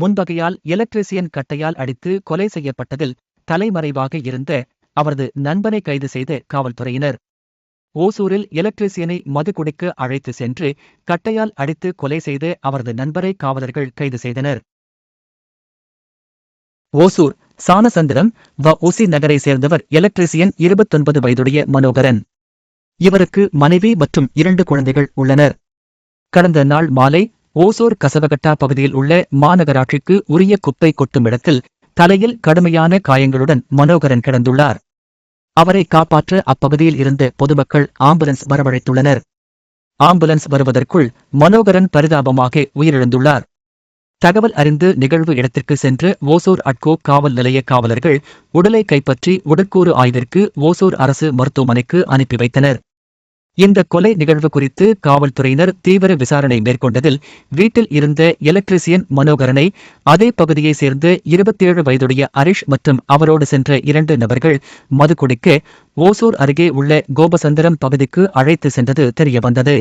முன்பகையால் electrician கட்டையால் அடித்து கொலை செய்யப்பட்டதில் தலைமறைவாக இருந்த அவரது நண்பனை கைது செய்த காவல்துறையினர். ஓசூரில் எலக்ட்ரிசியனை மது அழைத்து சென்று கட்டையால் அடித்து கொலை செய்து அவரது நண்பரை காவலர்கள் கைது செய்தனர். ஓசூர் சானசந்திரம் வ உசி நகரை சேர்ந்தவர் எலக்ட்ரிசியன் இருபத்தொன்பது வயதுடைய மனோகரன். இவருக்கு மனைவி மற்றும் இரண்டு குழந்தைகள் உள்ளனர். கடந்த நாள் மாலை ஓசூர் கசவகட்டா பகுதியில் உள்ள மாநகராட்சிக்கு உரிய குப்பை கொட்டும் இடத்தில் தலையில் கடுமையான காயங்களுடன் மனோகரன் கிடந்துள்ளார். அவரை காப்பாற்ற அப்பகுதியில் இருந்து பொதுமக்கள் ஆம்புலன்ஸ் வரவழைத்துள்ளனர். ஆம்புலன்ஸ் வருவதற்குள் மனோகரன் பரிதாபமாக உயிரிழந்துள்ளார். தகவல் அறிந்து நிகழ்வு இடத்திற்கு சென்று ஓசூர் அட்கோ காவல் நிலைய காவலர்கள் உடலை கைப்பற்றி உடற்கூறு ஆய்விற்கு ஓசூர் அரசு மருத்துவமனைக்கு அனுப்பி வைத்தனர். இந்த கொலை நிகழ்வு குறித்து காவல்துறையினர் தீவிர விசாரணை மேற்கொண்டதில் வீட்டில் இருந்த எலக்ட்ரிசியன் மனோகரனை அதே பகுதியைச் சேர்ந்த இருபத்தேழு வயதுடைய ஹரிஷ் மற்றும் அவரோடு சென்ற இரண்டு நபர்கள் மது குடிக்க ஓசூர் அருகே உள்ள கோபசந்திரம் பகுதிக்கு அழைத்து சென்றது தெரியவந்தது.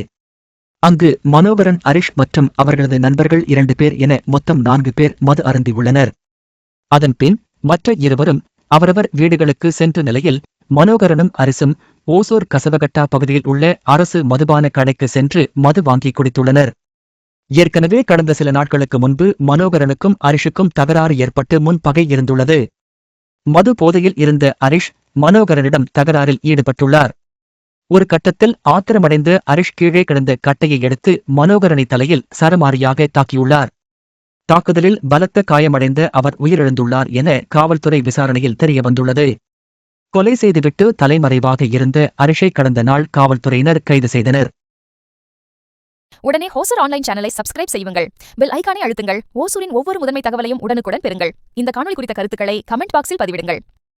அங்கு மனோகரன் ஹரிஷ் மற்றும் அவர்களது நண்பர்கள் இரண்டு பேர் என மொத்தம் நான்கு பேர் மது அருந்தியுள்ளனர். அதன்பின் மற்ற இருவரும் அவரவர் வீடுகளுக்கு சென்ற நிலையில் மனோகரனும் அரிசும் ஓசூர் கசவகட்டா பகுதியில் உள்ள அரசு மதுபான கடைக்கு சென்று மது வாங்கி குடித்துள்ளனர். ஏற்கனவே கடந்த சில நாட்களுக்கு முன்பு மனோகரனுக்கும் அரிஷுக்கும் தகராறு ஏற்பட்டு முன் பகை இருந்துள்ளது. மது போதையில் இருந்த அரிஷ் மனோகரனிடம் தகராறில் ஈடுபட்டுள்ளார். ஒரு கட்டத்தில் ஆத்திரமடைந்த அரிஷ் கீழே கிடந்த கட்டையை எடுத்து மனோகரனை தலையில் சரமாரியாக தாக்கியுள்ளார். தாக்குதலில் பலத்த காயமடைந்த அவர் உயிரிழந்துள்ளார் என காவல்துறை விசாரணையில் தெரியவந்துள்ளது. கொலை செய்துவிட்டு தலைமறைவாக இருந்து அரிஷை கடந்த நாள் காவல்துறையினர் கைது செய்தனர். உடனே ஹோசர் ஆன்லைன் சேனலை சப்ஸ்கிரைப் செய்யுங்கள். பெல் ஐகானை அழுத்துங்கள். ஓசூரின் ஒவ்வொரு முதன்மை தகவலையும் உடனுக்குடன் பெறுங்கள். இந்த காணொலி குறித்த கருத்துக்களை கமெண்ட் பாக்ஸில் பதிவிடுங்கள்.